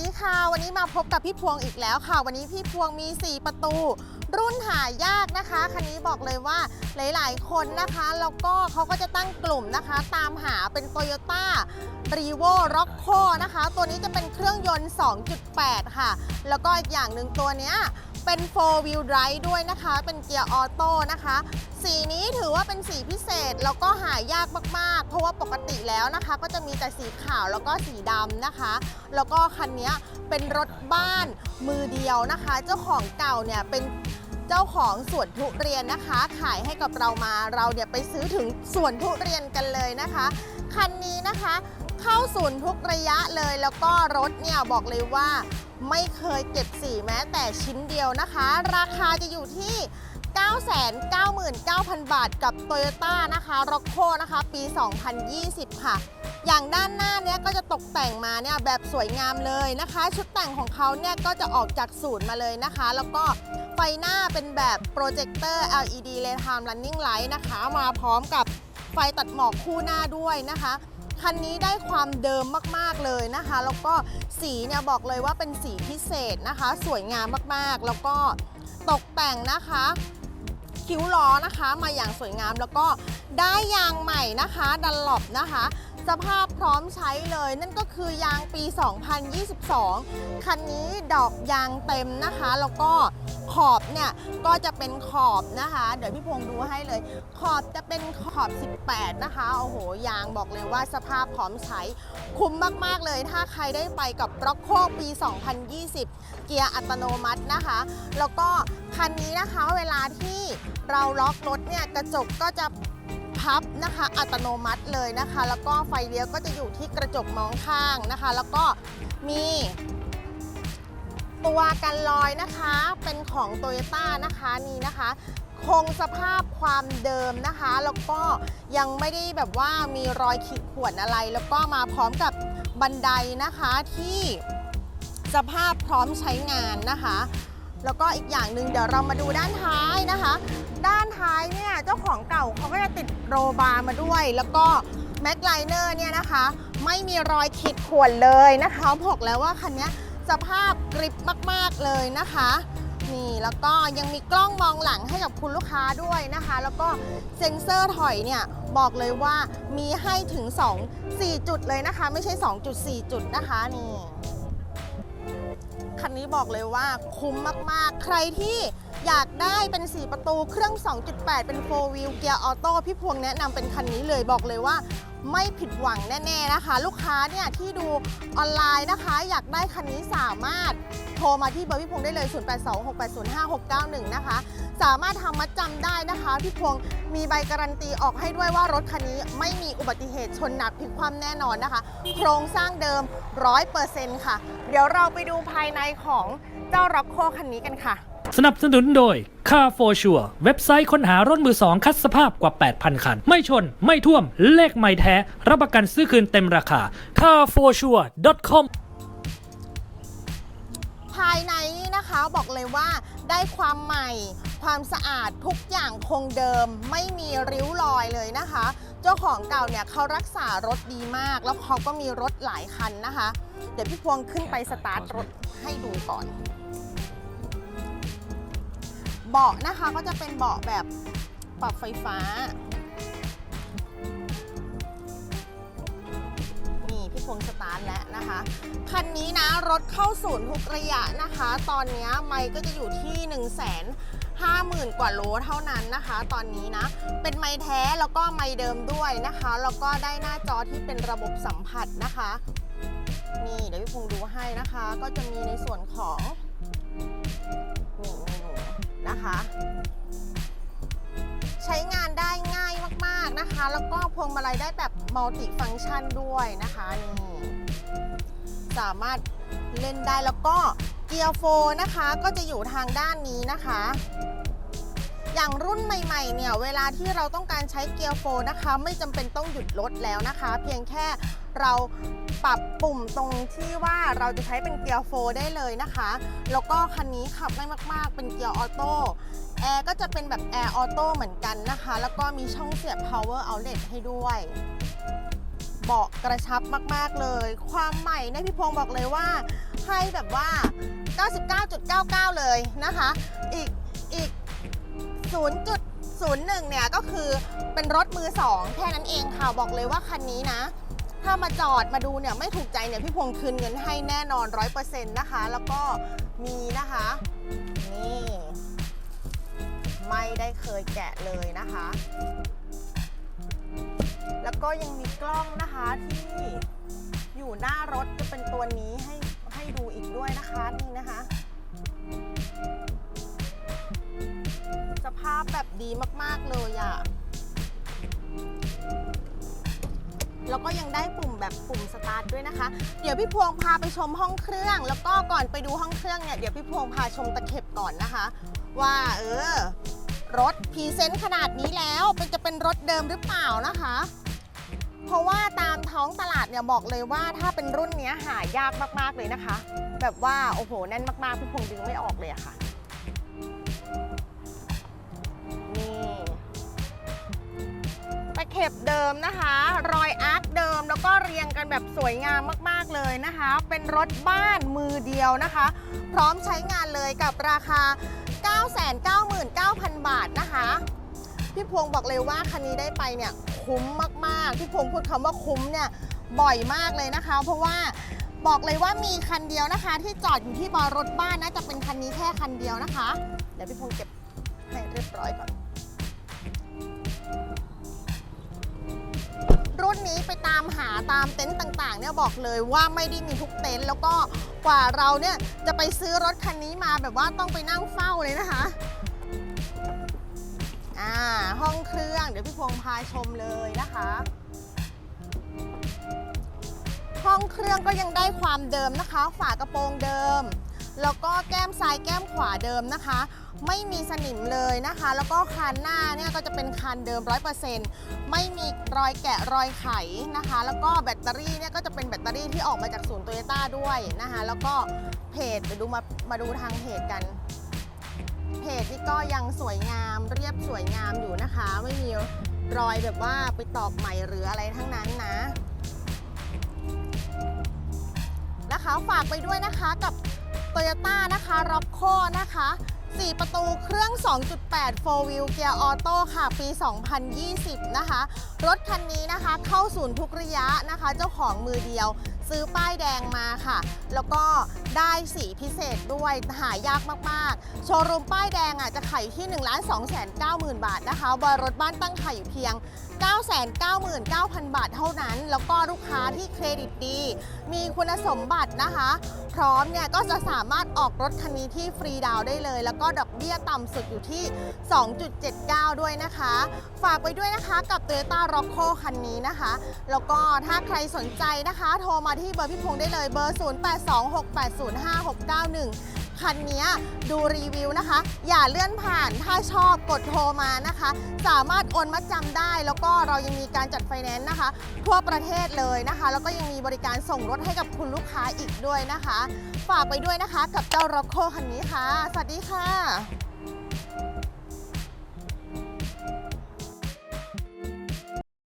ดีค่ะ วันนี้มาพบกับพี่พวงอีกแล้วค่ะ วันนี้พี่พวงมี 4 ประตู รุ่นหายากนะคะ คันนี้บอกเลยว่าหลาย ๆ คนนะคะ แล้วก็เขาก็จะตั้งกลุ่มนะคะ ตามหาเป็น Toyota r e v o r o c c o นะคะ ตัวนี้จะเป็นเครื่องยนต์ 2.8 ค่ะ แล้วก็อีกอย่างหนึ่งตัวเนี้ย เป็น 4 wheel drive ด้วยนะคะ เป็นเกียร์ออโต้นะคะ สีนี้ถือว่าเป็นสีพิเศษแล้วก็หายากมากๆ เพราะว่าปกติแล้วนะคะ ก็จะมีแต่สีขาวแล้วก็สีดำนะคะ แล้วก็คันนี้เป็นรถบ้านมือเดียวนะคะ เจ้าของเก่าเนี่ยเป็นเจ้าของสวนทุเรียนนะคะ ขายให้กับเรามาเราเนี่ยไปซื้อถึงสวนทุเรียนกันเลยนะคะ คันนี้นะคะ เข้าศูนย์ทุกระยะเลยแล้วก็รถเนี่ยบอกเลยว่า ไม่เคยเก็บสีแม้แต่ชิ้นเดียวนะคะ ราคาจะอยู่ที่ 999,000 บาทกับ Toyota นะคะ r o c c o นะคะ ปี 2020 ค่ะ อย่างด้านหน้าเนี้ยก็จะตกแต่งมาเนี่ยแบบสวยงามเลยนะคะ ชุดแต่งของเขาเนี่ยก็จะออกจากศูนย์มาเลยนะคะ แล้วก็ไฟหน้าเป็นแบบโปรเจคเตอร์ LED Daytime Running Light นะคะ มาพร้อมกับไฟตัดหมอกคู่หน้าด้วยนะคะ คันนี้ได้ความเดิมมากๆเลยนะคะ แล้วก็สีเนี่ยบอกเลยว่าเป็นสีพิเศษนะคะ สวยงามมากๆ แล้วก็ตกแต่งนะคะ คิ้วล้อนะคะมาอย่างสวยงามแล้วก็ ได้ยางใหม่นะคะดันหลบนะคะ สภาพพร้อมใช้เลย นั่นก็คือยางปี 2022 คันนี้ดอกยางเต็มนะคะ แล้วก็ขอบเนี่ยก็จะเป็นขอบนะคะ เดี๋ยวพี่พงษ์ดูให้เลย ขอบจะเป็นขอบ 18 นะคะโอ้โหยางบอกเลยว่าสภาพพร้อมใช้ คุ้มมาก ๆ เลย ถ้าใครได้ไปกับบล็อกโคปี 2020 เกียร์อัตโนมัตินะคะ แล้วก็คันนี้นะคะเวลาที่เราล็อกรถเนี่ยกระจกก็จะ พับนะคะ อัตโนมัติเลยนะคะ แล้วก็ไฟเลี้ยวก็จะอยู่ที่กระจกมองข้างนะคะ แล้วก็มีตัวกันลอยนะคะเป็นของ t o y ยต้านะคะนี่นะคะ คงสภาพความเดิมนะคะ แล้วก็ยังไม่ได้แบบว่ามีรอยขีดข่วนอะไร แล้วก็มาพร้อมกับบันไดนะคะที่สภาพพร้อมใช้งานนะคะ แล้วก็อีกอย่างหนึ่งเดี๋ยวเรามาดูด้านท้ายนะคะ ด้านท้ายเนี่ยเจ้าของเก่าเขาก็จะติดโรบาร์มาด้วย แล้วก็แม็กไลเนอร์เนี่ยนะคะ ไม่มีรอยขีดข่วนเลยนะคะบอกแล้วว่าคันนี้สภาพกริบมากๆเลยนะคะนี่แล้วก็ยังมีกล้องมองหลังให้กับคุณลูกค้าด้วยนะคะ แล้วก็เซ็นเซอร์ถอยเนี่ยบอกเลยว่ามีให้ถึง 2 4 จุดเลยนะคะ ไม่ใช่ 2.4 จุดนะคะนี่ คันนี้บอกเลยว่าคุ้มมากๆ ใครที่อยากได้เป็น 4 ประตูเครื่อง 2.8 เป็น4 wheel เกียร์ออโต้พี่พวงแนะนำเป็นคันนี้เลยบอกเลยว่าไม่ผิดหวังแน่ ๆ นะคะ ลูกค้าเนี่ยที่ดูออนไลน์นะคะ อยากได้คันนี้สามารถโทรมาที่เบอร์พี่พงได้เลย 0826805691 นะคะ สามารถทำมัดจำได้นะคะพี่พวงมีใบการันตีออกให้ด้วยว่ารถคันนี้ไม่มีอุบัติเหตุชนหนักพลิกคว่ำแน่นอนนะคะ โครงสร้างเดิม 100%ค่ะ เดี๋ยวเราไปดูภายในของเจ้าร็อกโคคันนี้กันค่ะ สนับสนุนโดย Car for Sure เว็บไซต์ค้นหารถมือสองคัดสภาพกว่า 8,000 คัน ไม่ชน ไม่ท่วม เลขไม่แท้ รับประกันซื้อคืนเต็มราคา carforsure.com ภายใน นี่นะคะบอกเลยว่าได้ความใหม่ ความสะอาดทุกอย่างคงเดิม ไม่มีริ้วรอยเลยนะคะ เจ้าของเก่าเนี่ยเขารักษารถดีมาก แล้วเขาก็มีรถหลายคันนะคะ เดี๋ยวพี่พวงขึ้นไปสตาร์ทรถให้ดูก่อน เบาะนะคะก็จะเป็นเบาะแบบปรับไฟฟ้า นี่พี่พงสตาร์ทแล้วนะคะ คันนี้นะรถเข้าศูนย์ทุกระยะนะคะ ตอนนี้ไมค์ก็จะอยู่ที่1 5 0 0 0 0 กว่าโลเท่านั้นนะคะ ตอนนี้นะ เป็นไมค์แท้แล้วก็ไมค์เดิมด้วยนะคะ แล้วก็ได้หน้าจอที่เป็นระบบสัมผัสนะคะ นี่เดี๋ยวพี่พงษ์ดูให้นะคะ ก็จะมีในส่วนของนี่เมนูนะคะใช้งานได้ง่ายมากๆนะคะ แล้วก็พวงมาลัยได้แบบ มัลติฟัง c t ชันด้วยนะคะนี่สามารถเล่นได้แล้วก็เกียร์โฟนะคะก็จะอยู่ทางด้านนี้นะคะ อย่างรุ่นใหม่ๆเนี่ยเวลาที่เราต้องการใช้เกียร์โฟนะคะ ไม่จำเป็นต้องหยุดรถแล้วนะคะ เพียงแค่เราปรับปุ่มตรงที่ว่าเราจะใช้เป็นเกียร์โฟได้เลยนะคะ แล้วก็คันนี้ขับง่ายมากๆ เป็นเกียร์ออโต้แอร์ก็จะเป็นแบบแอร์ออโต้เหมือนกันนะคะ แล้วก็มีช่องเสียบ power outlet ให้ด้วย เบาะกระชับมาก ๆ เลย ความใหม่เนะพี่พงศ์บอกเลยว่า ให้แบบว่า 99.99 เลยนะคะ อีกอีก 0.01 เนี่ยก็คือเป็นรถมือสองแค่นั้นเองค่ะบอกเลยว่าคันนี้นะ ถ้ามาจอดมาดูเนี่ยไม่ถูกใจเนี่ยพี่พงษ์คืนเงินให้แน่นอน 100%นะคะ แล้วก็มีนะคะ นี่ ไม่ได้เคยแกะเลยนะคะ แล้วก็ยังมีกล้องนะคะที่อยู่หน้ารถจะเป็นตัวนี้ให้ให้ดูอีกด้วยนะคะนี่นะคะ สภาพแบบดีมากๆเลยอะ่ะแล้วก็ยังได้ปุ่มแบบปุ่มสตาร์ทด้วยนะคะ เดี๋ยวพี่พวงพาไปชมห้องเครื่อง แล้วก็ก่อนไปดูห้องเครื่องเนี่ยเดี๋ยวพี่พวงพาชมตะเข็บก่อนนะคะ ว่าเออ รถพรีเซนต์ขนาดนี้แล้วเป็นจะเป็นรถเดิมหรือเปล่านะคะ เพราะว่าตามท้องตลาดเนี่ยบอกเลยว่าถ้าเป็นรุ่นเนี้ยหายากมากๆเลยนะคะ แบบว่าโอ้โหแน่นมากๆพี่พงษ์ดึงไม่ออกเลยอะค่ะนี่ตะเข็บเดิมนะคะ รอยอาร์คเดิมแล้วก็เรียงกันแบบสวยงามมากๆเลยนะคะ เป็นรถบ้านมือเดียวนะคะ พร้อมใช้งานเลยกับราคา 999,000 บาทนะคะ พี่พวงบอกเลยว่าคันนี้ได้ไปเนี่ยคุ้มมากๆ พี่พวงพูดคำว่าคุ้มเนี่ยบ่อยมากเลยนะคะ เพราะว่าบอกเลยว่ามีคันเดียวนะคะ ที่จอดอยู่ที่บอรถบ้านนะจะเป็นคันนี้แค่คันเดียวนะคะ เดี๋ยวพี่พงเก็บให้เรียบร้อยก่อน รุ่นนี้ไปตามหาตามเต็นต์ต่างๆเนี่ยบอกเลยว่าไม่ได้มีทุกเต็นท์แล้วก็กว่าเราเนี่ยจะไปซื้อรถคันนี้มาแบบว่าต้องไปนั่งเฝ้าเลยนะคะอ่าห้องเครื่องเดี๋ยวพี่พงพาชมเลยนะคะ ห้องเครื่องก็ยังได้ความเดิมนะคะ ฝากระโปรงเดิม แล้วก็แก้มซ้ายแก้มขวาเดิมนะคะ ไม่มีสนิมเลยนะคะ แล้วก็คานหน้าเนี่ยก็จะเป็นคานเดิม 100%ไม่มีรอยแกะรอยไขนะคะ แล้วก็แบตเตอรี่เนี่ยก็จะเป็นแบตเตอรี่ที่ออกมาจากศูนย์โตโยต้าด้วยนะคะ แล้วก็เพจไปดูมามาดูทางเพจกันเพจนี่ก็ยังสวยงามเรียบสวยงามอยู่นะคะ ไม่มีรอยแบบว่าไปตอกใหม่หรืออะไรทั้งนั้นนะนะคะฝากไปด้วยนะคะกับ Toyota นะคะ r o c c o นะคะ 4 ประตูเครื่อง 2.8 4 wheel เกียร์ออโต้ค่ะ ปี 2020 นะคะ รถคันนี้นะคะเข้าศูนย์ทุกระยะนะคะ เจ้าของมือเดียว ซื้อป้ายแดงมาค่ะ แล้วก็ได้สีพิเศษด้วยหายากมาก ๆ โชว์รูมป้ายแดงอะจะขายอยู่ที่ 1 2 9 9 0 0 0 บาทนะคะ บอยรถบ้านตั้งขายอยู่เพียง 999,000 บาทเท่านั้น แล้วก็ลูกค้าที่เครดิตดี มีคุณสมบัตินะคะ พร้อมเนี่ยก็จะสามารถออกรถคันนี้ที่ฟรีดาวได้เลย แล้วก็ดอกเบี้ยต่ำสุดอยู่ที่ 2.79 ด้วยนะคะ ฝากไว้ด้วยนะคะกับ Toyota r o c c o คันนี้นะคะ แล้วก็ถ้าใครสนใจนะคะ โทรมาที่เบอร์พี่พงษ์ได้เลยเบอร์ 0826805691 คันนี้ดูรีวิวนะคะ อย่าเลื่อนผ่านถ้าชอบกดโทรมานะคะ สามารถโอนมัดจำได้ แล้วก็เรายังมีการจัดไฟแนนซ์นะคะ ทั่วประเทศเลยนะคะ แล้วก็ยังมีบริการส่งรถให้กับคุณลูกค้าอีกด้วยนะคะ ฝากไปด้วยนะคะ กับเจ้าร็อกโคคันนี้ค่ะ สวัสดีค่ะ